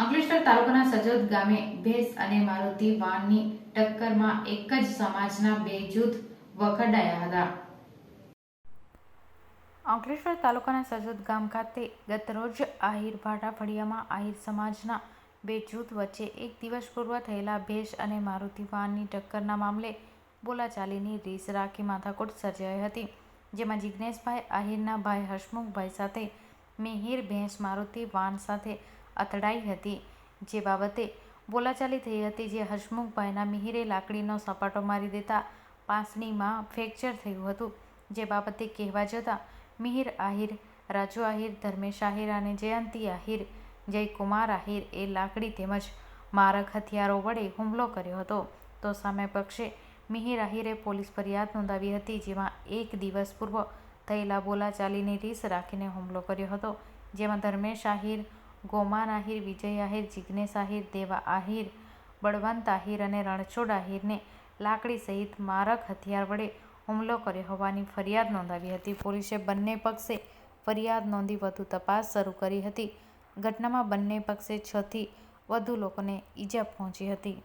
અંકલેશ્વર તાલુકાના સજોદ ગામે ભેંસ અને મારુતિ વાનની ટક્કરમાં એક જ સમાજના બે જૂથ વખડાયા હતા. અંકલેશ્વર તાલુકાના સજોદ ગામ ખાતે ગતરોજ આહિર ભાટા ફળિયામાં આહિર સમાજના બે જૂથ વચ્ચે એક દિવસ પૂર્વ થયેલા ભેંસ અને મારુતિ વાનની ટક્કરના મામલે બોલાચાલીની રીસ રાખી માથાકૂટ સર્જાઈ હતી, જેમાં જિજ્ઞેશભાઈ આહિરના ભાઈ હસમુખભાઈ સાથે મિહિર, ભેંસ, મારુતિ વાન સાથે અથડાઈ હતી. જે બાબતે બોલાચાલી થઈ હતી જે હસમુખભાઈના મિહિરે લાકડીનો સપાટો મારી દેતા પાસણીમાં ફ્રેક્ચર થયું હતું. જે બાબતે કહેવા જતાં મિહિર આહિર, રાજુ આહિર, ધર્મેશ આહિર અને જયંતી આહિર, જયકુમાર આહિર એ લાકડી તેમજ મારક હથિયારો વડે હુમલો કર્યો હતો. તો સામે પક્ષે મિહિર આહિરે પોલીસ ફરિયાદ નોંધાવી હતી જેમાં એક દિવસ પૂર્વ થયેલા બોલાચાલીની રીસ રાખીને હુમલો કર્યો હતો. જેમાં ધર્મેશ આહિર ગોમાન આહિર, વિજય આહિર જિજ્ઞેશ આહિર, દેવા આહિર, બળવંત આહિર અને રણછોડ આહિરને લાકડી સહિત મારક હથિયાર વડે હુમલો કર્યો હોવાની ફરિયાદ નોંધાવી હતી. પોલીસે બંને પક્ષે ફરિયાદ નોંધી વધુ તપાસ શરૂ કરી હતી. ઘટનામાં બંને પક્ષે છથી વધુ લોકોને ઈજા પહોંચી હતી.